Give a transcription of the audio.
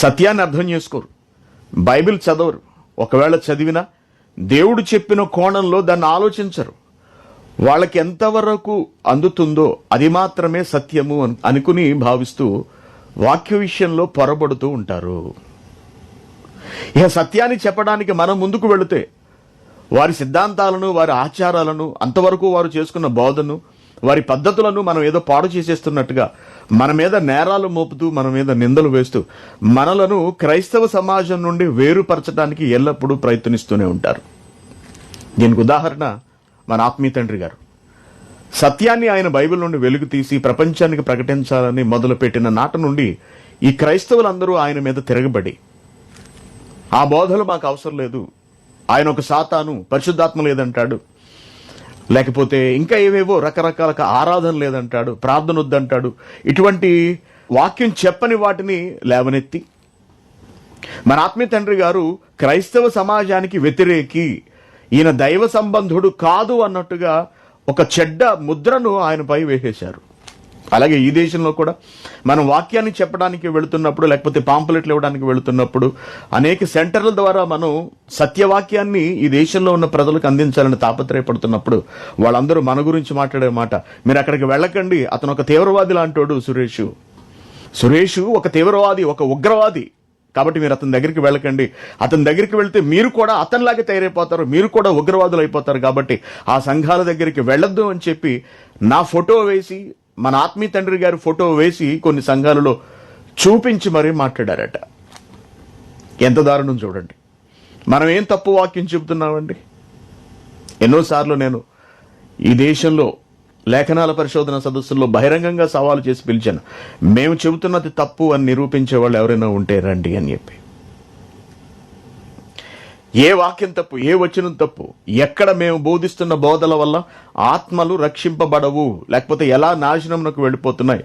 సత్యాన్ని అర్థం చేసుకోరు. బైబిల్ చదవరు. ఒకవేళ చదివినా దేవుడు చెప్పిన కోణంలో దాన్ని ఆలోచించరు. వాళ్ళకి ఎంతవరకు అందుతుందో అది మాత్రమే సత్యము అనుకుని భావిస్తూ వాక్య విషయంలో పొరబడుతూ ఉంటారు. ఇక సత్యాన్ని చెప్పడానికి మనం ముందుకు వెళితే వారి సిద్ధాంతాలను వారి ఆచారాలను అంతవరకు వారు చేసుకున్న బోధను వారి పద్ధతులను మనం ఏదో పాడు చేసేస్తున్నట్టుగా మన మీద నేరాలు మోపుతూ మన మీద నిందలు వేస్తూ మనలను క్రైస్తవ సమాజం నుండి వేరుపరచడానికి ఎల్లప్పుడూ ప్రయత్నిస్తూనే ఉంటారు. దీనికి ఉదాహరణ మన ఆత్మీయ తండ్రి గారు. సత్యాన్ని ఆయన బైబిల్ నుండి వెలుగు తీసి ప్రపంచానికి ప్రకటించాలని మొదలుపెట్టిన నాట నుండి ఈ క్రైస్తవులందరూ ఆయన మీద తిరగబడి ఆ బోధలు మాకు అవసరం లేదు. ఆయన ఒక సాతాను పరిశుద్ధాత్మ లేదంటాడు. లేకపోతే ఇంకా ఏవేవో రకరకాల ఆరాధన లేదంటాడు ప్రార్థన వద్దంటాడు ఇటువంటి వాక్యం చెప్పని వాటిని లేవనెత్తి. మన ఆత్మీయ తండ్రి గారు క్రైస్తవ సమాజానికి వ్యతిరేకి ఈయన దైవ సంబంధుడు కాదు అన్నట్టుగా ఒక చెడ్డ ముద్రను ఆయనపై వేసేశారు. అలాగే ఈ దేశంలో కూడా మనం వాక్యాన్ని చెప్పడానికి వెళుతున్నప్పుడు లేకపోతే పాంపులెట్లు ఇవ్వడానికి వెళుతున్నప్పుడు అనేక సెంటర్ల ద్వారా మనం సత్యవాక్యాన్ని ఈ దేశంలో ఉన్న ప్రజలకు అందించాలని తాపత్రయపడుతున్నప్పుడు వాళ్ళందరూ మన గురించి మాట్లాడే మాట మీరు అక్కడికి వెళ్ళకండి అతను ఒక తీవ్రవాది లాంటోడు సురేష్. సురేష్ ఒక తీవ్రవాది ఒక ఉగ్రవాది. కాబట్టి మీరు అతని దగ్గరికి వెళ్ళకండి. అతని దగ్గరికి వెళ్తే మీరు కూడా అతనిలాగే తయారైపోతారు మీరు కూడా ఉగ్రవాదులు అయిపోతారు కాబట్టి ఆ సంఘాల దగ్గరికి వెళ్ళొద్దు అని చెప్పి నా ఫోటో వేసి మన ఆత్మీయ తండ్రి గారి ఫోటో వేసి కొన్ని సంఘాలలో చూపించి మరీ మాట్లాడారట. ఎంత దారుణం చూడండి. మనం ఏం తప్పు వాక్యం చెబుతున్నామండి? ఎన్నోసార్లు నేను ఈ దేశంలో లేఖనాల పరిశోధన సదస్సుల్లో బహిరంగంగా సవాలు చేసి పిలిచాను. మేము చెబుతున్నది తప్పు అని నిరూపించే వాళ్ళు ఎవరైనా ఉంటే రండి అని చెప్పి. ఏ వాక్యం తప్పు ఏ వచనం తప్పు ఎక్కడ మేము బోధిస్తున్న బోధల వల్ల ఆత్మలు రక్షింపబడవు లేకపోతే ఎలా నాశనంకు వెళ్ళిపోతున్నాయి?